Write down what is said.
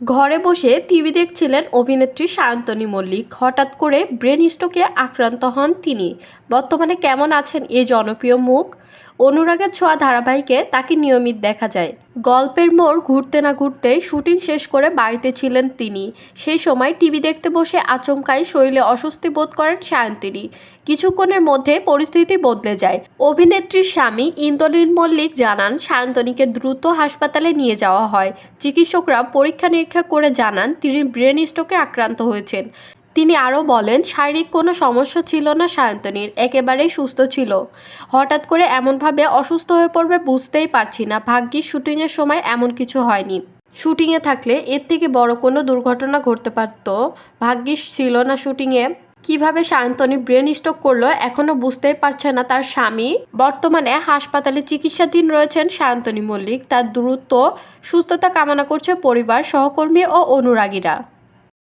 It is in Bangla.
ঘরে বসে টিভি দেখছিলেন অভিনেত্রী সায়ন্তনী মল্লিক। হঠাৎ করে ব্রেন স্ট্রোকে আক্রান্ত হন তিনি। বর্তমানে কেমন আছেন এই জনপ্রিয় মুখ? অনুরাগের ছোঁয়া ধারাবাহিকে তাকে নিয়মিত দেখা যায়। গল্পের মোড় ঘুরতে না ঘুরতে শুটিং শেষ করে বাড়িতে ছিলেন তিনি। সেই সময় টিভি দেখতে বসে আচমকাই শরীরে অস্বস্তি বোধ করেন সায়ন্তনী। কিছুক্ষণের মধ্যে পরিস্থিতি বদলে যায়। অভিনেত্রীর স্বামী ইন্দ্রনীল মল্লিক জানান, সায়ন্তনীকে দ্রুত হাসপাতালে নিয়ে যাওয়া হয়। চিকিৎসকরা পরীক্ষা নিরীক্ষা করে জানান, তিনি ব্রেন স্ট্রোকে আক্রান্ত হয়েছেন। তিনি আরও বলেন, শারীরিক কোনো সমস্যা ছিল না সায়ন্তনীর, একেবারেই সুস্থ ছিল। হঠাৎ করে এমনভাবে অসুস্থ হয়ে পড়বে বুঝতেই পারছি না। ভাগ্যিস শুটিংয়ের সময় এমন কিছু হয়নি। শুটিংয়ে থাকলে এর থেকে বড় কোনো দুর্ঘটনা ঘটতে পারত? ভাগ্যিস ছিল না শুটিংয়ে। কীভাবে সায়ন্তনী ব্রেন স্ট্রোক করল এখনও বুঝতেই পারছে না তার স্বামী? বর্তমানে হাসপাতালে চিকিৎসাধীন রয়েছেন সায়ন্তনী মল্লিক। তার দ্রুত সুস্থতা কামনা করছে পরিবার, সহকর্মী ও অনুরাগীরা।